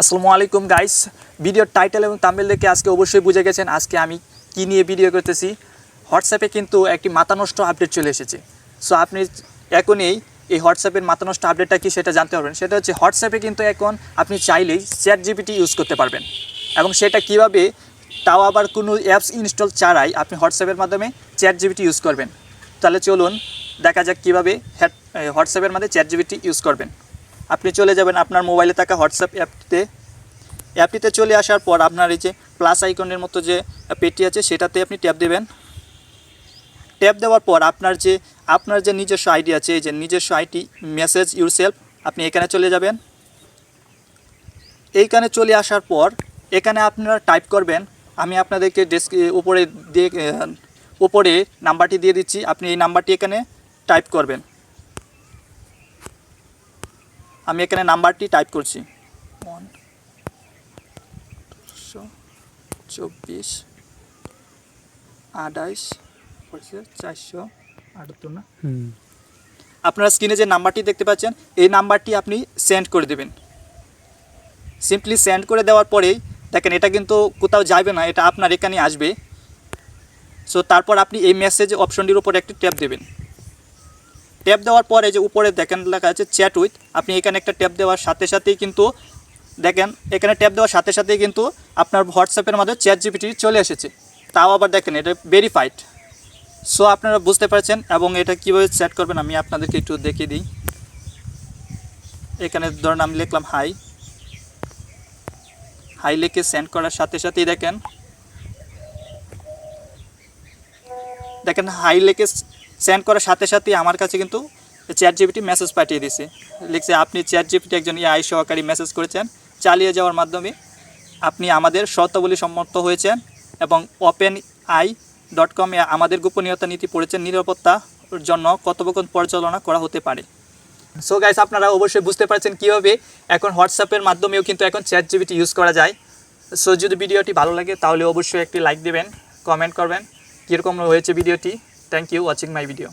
আসসালামু আলাইকুম গাইস ভিডিওর টাইটেল এবং তামিল দেখে আজকে অবশ্যই বুঝে গেছেন আজকে আমি কি নিয়ে ভিডিও করতেছি। হোয়াটসঅ্যাপে কিন্তু একটি মাথা নষ্ট আপডেট চলে এসেছে। সো আপনি এখনই এই হোয়াটসঅ্যাপের মাথা নষ্ট আপডেটটা কি সেটা জানতে পারবেন। সেটা হচ্ছে হোয়াটসঅ্যাপে কিন্তু এখন আপনি চাইলেই চ্যাট জিপিটি ইউজ করতে পারবেন। এবং সেটা কীভাবে, তাও আবার কোনো অ্যাপস ইনস্টল ছাড়াই আপনি হোয়াটসঅ্যাপের মাধ্যমে চ্যাট জিপিটি ইউজ করবেন। তাহলে চলুন দেখা যাক কীভাবে হোয়াটসঅ্যাপের মধ্যে চ্যাট জিপিটি ইউজ করবেন। আপনি চলে যাবেন আপনার মোবাইলে থাকা হোয়াটসঅ্যাপ অ্যাপটিতে। অ্যাপটিতে চলে আসার পর আপনার এই যে প্লাস আইকনের মতো যে পেটি আছে, সেটাতে আপনি ট্যাপ দেবেন। ট্যাপ দেওয়ার পর আপনার যে আপনার যে নিজস্ব আইডি আছে, এই যে নিজস্ব আইডি মেসেজ ইউরসেলফ আপনি এখানে চলে যাবেন। এইখানে চলে আসার পর এখানে আপনারা টাইপ করবেন। আমি আপনাদেরকে ডেস্ক উপরে দিয়ে উপরে নাম্বারটি দিয়ে দিচ্ছি। আপনি এই নাম্বারটি এখানে টাইপ করবেন। আমি এখানে নাম্বারটি টাইপ করছি। ওয়ান চব্বিশ আঠাইশ চারশো আটাত্তর না? আপনারা স্ক্রিনে যে নাম্বারটি দেখতে পাচ্ছেন এই নাম্বারটি আপনি সেন্ড করে দেবেন। সিম্পলি সেন্ড করে দেওয়ার পরেই দেখেন এটা কিন্তু কোথাও যাবে না এটা আপনার এখানে আসবে। সো তারপর আপনি এই মেসেজ অপশনটির উপরে একটি ট্যাপ দেবেন। ট্যাপ দেওয়ার পরে যে উপরে দেখেন লেখা আছে চ্যাট উইথ, আপনি এখানে একটা ট্যাপ দেওয়ার সাথে সাথেই কিন্তু দেখেন, এখানে ট্যাপ দেওয়ার সাথে সাথেই কিন্তু আপনার হোয়াটসঅ্যাপের মাধ্যমে চ্যাট জিপিটি চলে এসেছে। তাও আবার দেখেন, এটা ভেরিফাইড সো আপনারা বুঝতে পারছেন এবং এটা কীভাবে চ্যাট করবেন আমি আপনাদেরকে একটু দেখিয়ে দিই। এখানে ধরুন আমি লিখলাম হাই হাই লিখে সেন্ড করার সাথে সাথেই দেখেন। দেখেন হাই লিখে সেন্ড করার সাথে সাথেই আমার কাছে কিন্তু চ্যাট জিপিটি মেসেজ পাঠিয়ে দিছে লিখছে, আপনি চ্যাট জিপিটি একজন এআই সহকারী মেসেজ করেছেন। চালিয়ে যাওয়ার মাধ্যমে আপনি আমাদের শর্তাবলী সম্মত হয়েছেন এবং ওপেন আই ডট কমে আমাদের গোপনীয়তা নীতি পড়েছেন। নিরাপত্তার জন্য কথোপকথন পরিচালনা করা হতে পারে। সো গাইস আপনারা অবশ্যই বুঝতে পারছেন কীভাবে এখন হোয়াটসঅ্যাপের মাধ্যমেও কিন্তু এখন চ্যাট জিবিটি ইউজ করা যায়। সো যদি ভিডিওটি ভালো লাগে, তাহলে অবশ্যই একটি লাইক দেবেন কমেন্ট করবেন। কীরকম হয়েছে ভিডিওটি? Thank you watching my video.